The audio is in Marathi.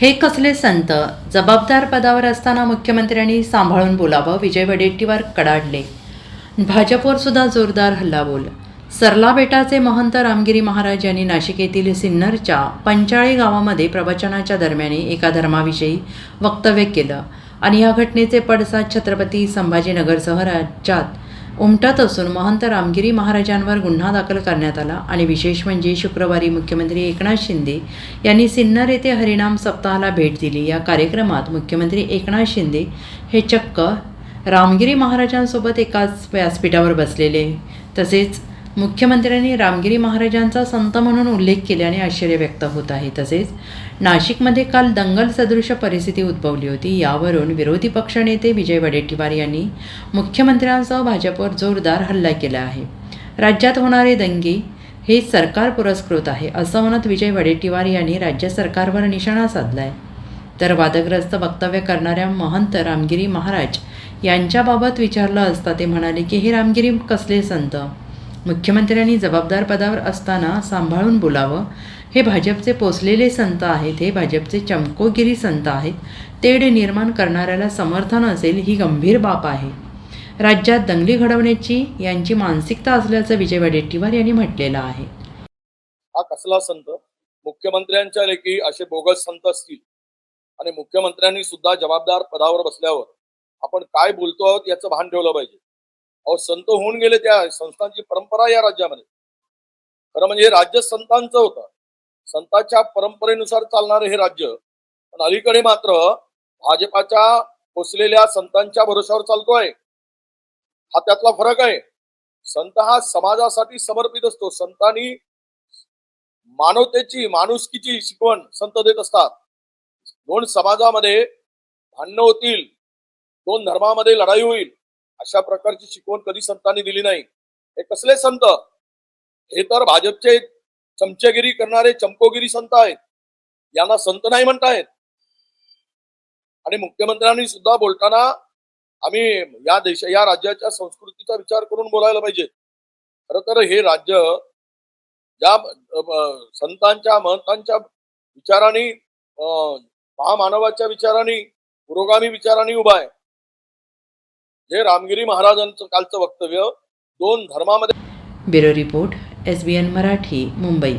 हे कसले संत जबाबदार पदावर असताना मुख्यमंत्र्यांनी सांभाळून बोलावं विजय वडेट्टीवार कडाडले. भाजपवर सुद्धा जोरदार हल्लाबोल. सरला बेटाचे महंत रामगिरी महाराज यांनी नाशिक येथील सिन्नरच्या पंचाळी गावामध्ये प्रवचनाच्या दरम्यान एका धर्माविषयी वक्तव्य केलं आणि या घटनेचे पडसाद छत्रपती संभाजीनगरसह राज्यात उमटत असून महंत रामगिरी महाराजांवर गुन्हा दाखल करण्यात आला आणि विशेष म्हणजे शुक्रवारी मुख्यमंत्री एकनाथ शिंदे यांनी सिन्नर येथे हरिनाम सप्ताहाला भेट दिली. या कार्यक्रमात मुख्यमंत्री एकनाथ शिंदे हे चक्क रामगिरी महाराजांसोबत एकाच व्यासपीठावर बसलेले. तसेच मुख्यमंत्र्यांनी रामगिरी महाराजांचा संत म्हणून उल्लेख केल्याने आश्चर्य व्यक्त होत आहे. तसेच नाशिकमध्ये काल दंगल सदृश परिस्थिती उद्भवली होती. यावरून विरोधी पक्षनेते विजय वडेट्टीवार यांनी मुख्यमंत्र्यांसह भाजपवर जोरदार हल्ला केला आहे. राज्यात होणारे दंगे हे सरकार पुरस्कृत आहे असं म्हणत विजय वडेट्टीवार यांनी राज्य सरकारवर निशाणा साधलाय. तर वादग्रस्त वक्तव्य करणाऱ्या महंत रामगिरी महाराज यांच्याबाबत विचारलं असता ते म्हणाले की हे रामगिरी कसले संत? मुख्यमंत्र्यांनी जबाबदार पदावर असताना सांभाळून बोलावं. हे भाजपचे पोचलेले संत आहेत हे भाजपचे चमकोगिरी संत आहेत. तेढ निर्माण करणाऱ्याला समर्थन असेल ही गंभीर बाब आहे. राज्यात दंगली घडवण्याची यांची मानसिकता असल्याचं विजय वडेट्टीवार यांनी म्हटलेलं आहे. हा कसला संत? मुख्यमंत्र्यांच्या लेखी असे बोगस संत असतील. आणि मुख्यमंत्र्यांनी सुद्धा जबाबदार पदावर बसल्यावर आपण काय बोलतो आहोत याचं भान ठेवलं पाहिजे. अहो संत होऊन गेले त्या संस्थांची परंपरा या राज्यामध्ये. खरं म्हणजे हे राज्य संतांचं होतं. संतांच्या परंपरेनुसार चालणारं हे राज्य. पण अलीकडे मात्र भाजपाच्या पोचलेल्या संतांच्या भरोशावर चालतोय. हा त्यातला फरक आहे. संत हा समाजासाठी समर्पित असतो. संतांनी मानवतेची माणुसकीची शिकवण संत देत असतात. दोन समाजामध्ये भांडणं होतील. दोन धर्मामध्ये लढाई होईल. अशा प्रकारची शिकवण कधी संतांनी दिली नाही. हे कसले संत? हे तर भाजपचे चमचेगिरी करणारे चमकोगिरी संत आहेत. यांना संत नाही म्हणतायत. आणि मुख्यमंत्र्यांनी सुद्धा बोलताना आम्ही या देश या राज्याच्या संस्कृतीचा विचार करून बोलायला पाहिजे. खर तर हे राज्य ज्या संतांच्या महंतांच्या विचाराने महामानवाच्या विचाराने पुरोगामी विचाराने उभा आहे. जे रामगिरी महाराजांचं कालचं वक्तव्य दोन धर्मामध्ये bureau report S B N Marathi Mumbai.